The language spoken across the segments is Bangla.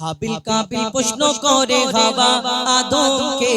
হাবিল কাবিল প্রশ্ন করে হাবা আদমকে।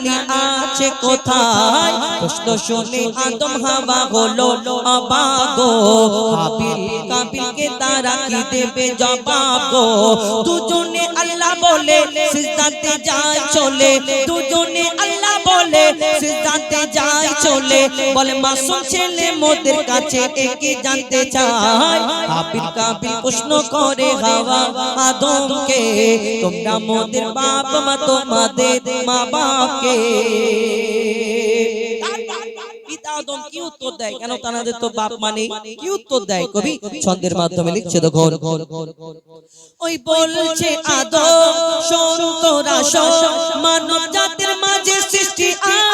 নানি আছে কোথায়? প্রশ্ন শুনে আদম হাওয়া হলো, অবাগো, হাবিল কাবিলকে তারা কি দেবে জবাব দুজনে আল্লাহ বলে, সিজদাতে যায় চলে। দুজনে আল্লাহ বলে, সিদ্ধান্তে যাই, চলে। বলে, মাসুম ছেলে মোদের কাছে একে জানতে চাই। হাবিল কাবিল প্রশ্ন করে, হাওয়া আদমকে, তোমরা মোদের বাপ মা, তোমাদের মা বাপকে আদম কি উত্তর দেয়? কেন তানাদের তো বাপ মানে কি উত্তর দেয় কবি? ছন্দের মাধ্যমে লিখছে দেখো ওই বলছে আদম সন্তরা মানব জাতির মাঝে সৃষ্টি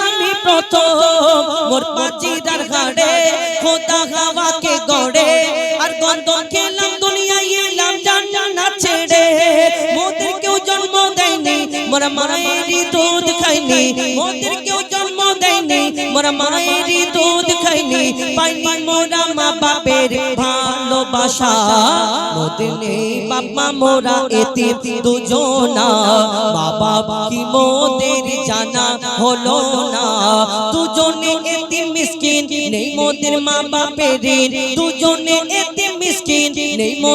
আমি প্রথম। মোর পাচিদার ঘাড়ে খোদা হাওয়াকে গড়ে মোরা মায়ের দুধ খাইনি, পাইনি মোরা মা বাপের ভালোবাসা। মদিনে বাবা মোরা এতে দুজনা, বাবা কি মোদের জানা হলো না? দুজনে এতে মিসকিন, নেই মোদের মা বাপের, দুজনে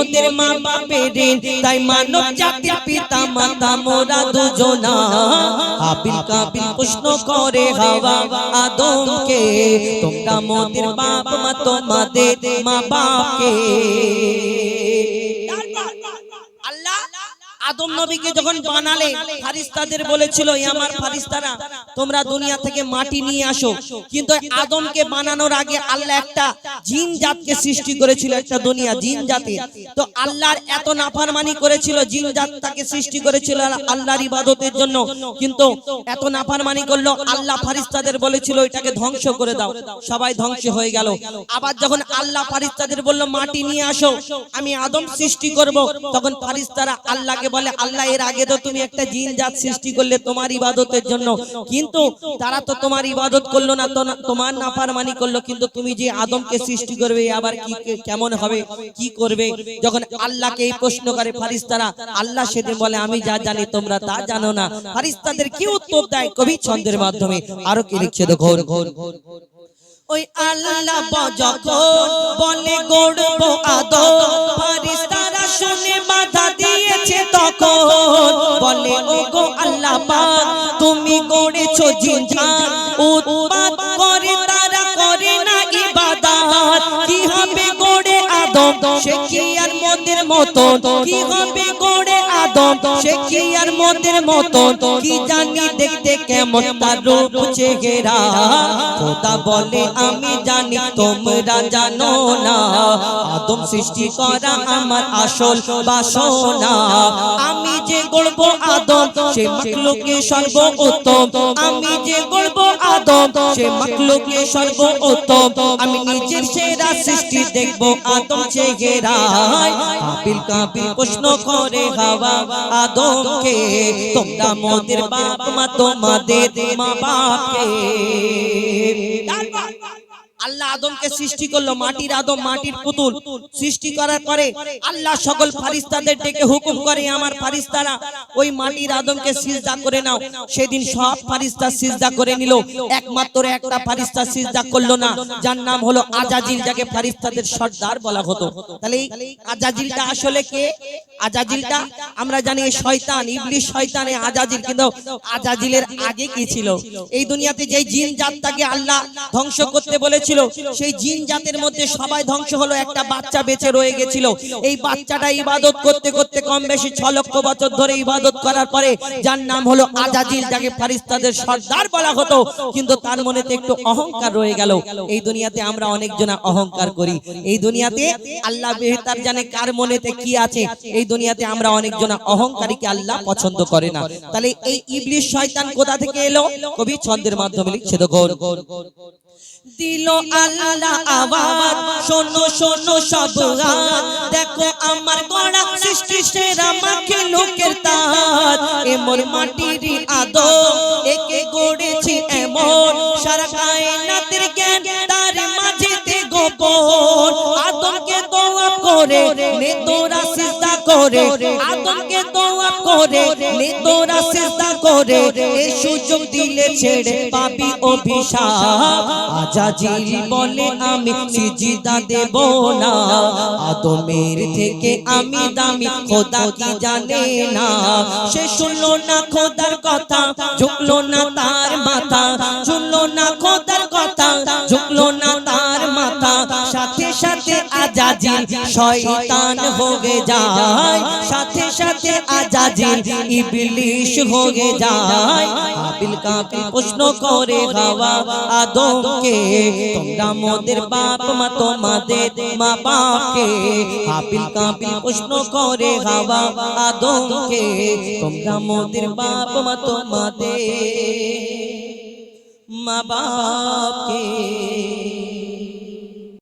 মোদের মা বাপের তাই মানব জাতির পিতা মাতা মোরা দুজনা আপিল কাপিল প্রশ্ন করে হাওয়া আদমকে, তোমরা মোদের বাপ মা, তোমাদের মা বাপকে। আদম নবীকে যখন বানালে ফারিস্তাদের বলেছিল আমার ফারিস্তারা তোমরা দুনিয়া থেকে মাটি নিয়ে আসো। কিন্তু আদমকে বানানোর আগে আল্লাহ একটা জিন জাতকে সৃষ্টি করেছিল একটা দুনিয়া জিন জাতি তো আল্লাহর এত নাফরমানি করেছিল জিন জাত তাকে সৃষ্টি করেছিল আল্লাহর ইবাদতের জন্য। কিন্তু এত নাফারমানি করল আল্লাহ ফারিস্তাদের বলেছিল এটাকে ধ্বংস করে দাও। সবাই ধ্বংস হয়ে গেল। আবার যখন আল্লাহ ফারিস্তাদের বলল মাটি নিয়ে আসো আমি আদম সৃষ্টি করব তখন ফারিস্তারা আল্লাহকে বলে আল্লাহ এর আগে তো তুমি একটা জিন জাত সৃষ্টি করলে তোমার ইবাদতের জন্য। কিন্তু তারা তো তোমার ইবাদত করল না তো তোমার নাফরমানি করল কিন্তু তুমি যে আদমকে সৃষ্টি করবে আবার কি কেমন হবে কি করবে যখন আল্লাহকে এই প্রশ্ন করে ফারিস্তারা আল্লাহ সেদিন বলে আমি যা জানি তোমরা তা জানো না। ফারিস্তাদের কি উত্তর দেয়? কবি ছন্দের মাধ্যমে। আরও কি লিখছে দেখো ওই আল্লাহ যখন বলে গড়ব আদম ফারিস্তারা আর মোদের মতন? কি হবে গড়ে আদম? আর মোদের মতন? কি জানি কেমন তার রূপ চেহারা। খোদা বলে, আমি জানি তোমরা জানো না। আদম সৃষ্টি করা আমার আসল বাসনা। আমি যে গড়ব আদম, সে মাকলুকে সর্ব আমি যে গড়ব আদম, সে মাকলুকে সর্ব আমি নিজের সেরা সৃষ্টি দেখব আদম চেহারায়। কাবিল কাবিল প্রশ্ন করে হাওয়া আদমকে, তোমরা মোদের বাপ মা, তোমাদের মা বাপকে আল্লাহ আদমকে সৃষ্টি করল মাটির আদম মাটির পুতুল সৃষ্টি করার পরে আল্লাহ সকল ফারিস্তাদের ডেকে হুকুম করে আমার ফারিস্তারা ওই মাটির আদমকে সিজদা করে নাও। সেদিন সব ফারিস্তা সিজদা করে নিল। একমাত্র একটা ফারিস্তা সিজদা করল না। যার নাম হলো আজাজিল যাকে ফারিস্তাদের সর্দার বলা হতো। তাহলে এই আজাজিলটা আসলে কে? আজাজিলটা? আমরা জানি শয়তান ইবলিশ শয়তানে আজাজিল কিন্তু আজাজিলের আগে কি ছিল এই দুনিয়াতে যে জিন জাতটাকে আল্লাহ ধ্বংস করতে বলেছিল করেছিল। সেই জিন জাতের মধ্যে সবাই ধ্বংস হলো, একটা বাচ্চা বেঁচে রয়ে গেছিল। এই বাচ্চাটা ইবাদত করতে করতে কম বেশি ছ লক্ষ বছর ধরে ইবাদত করার পরে যার নাম হলো আজাজিল, যাকে ফারিস্তাদের সর্দার বলা হতো, কিন্তু তার মনেতে একটু অহংকার রয়ে গেল। এই দুনিয়াতে আমরা অনেকজনা অহংকার করি। এই দুনিয়াতে আল্লাহ বেহতার জানে কার মনেতে কি আছে। এই দুনিয়াতে আমরা অনেকজনা অহংকারীকে আল্লাহ পছন্দ করে না। তাহলে এই ইবলিশ শয়তান কোথা থেকে এলো? কবি ছন্দের মাধ্যমে লিখছে তো গৌর দিল আল্লাহ আওয়াজ। শোনো শোনো সব দেখো আমার গড়া সৃষ্টি সেরা মাকে লোকের তার এমন মাটির আদো একে গড়েছি এমন। সারা কায়নাতের জ্ঞান তার মাঝেতে গোপন। আদমকে দোয়া করে নে তোরা সিজদা করে। আদমকে দোয়া করে নে তোরা সিজদা করে এ সুযোগ দিলে ছেড়ে পাবি অভিশাপ। আজাজিল বলে, আমি সিজদা দেব না। আদমের থেকে আমি দামি, খোদা কি জানে না? সে শুনলো না খোদার কথা, ঝুঁকলো না তার শয়তান হয়ে যায়, সাথে সাথে আজাজিল ইবলিশ হয়ে যায়। কাবিল কাবিল প্রশ্ন করে, হাওয়া আদমকে, তোমরা মোদের বাপ মা, তোমাদের মা বাপকে। কাবিল কাবিল প্রশ্ন করে, হাওয়া আদমকে, তোমরা মোদের বাপ মা, তোমাদের মা বাপকে।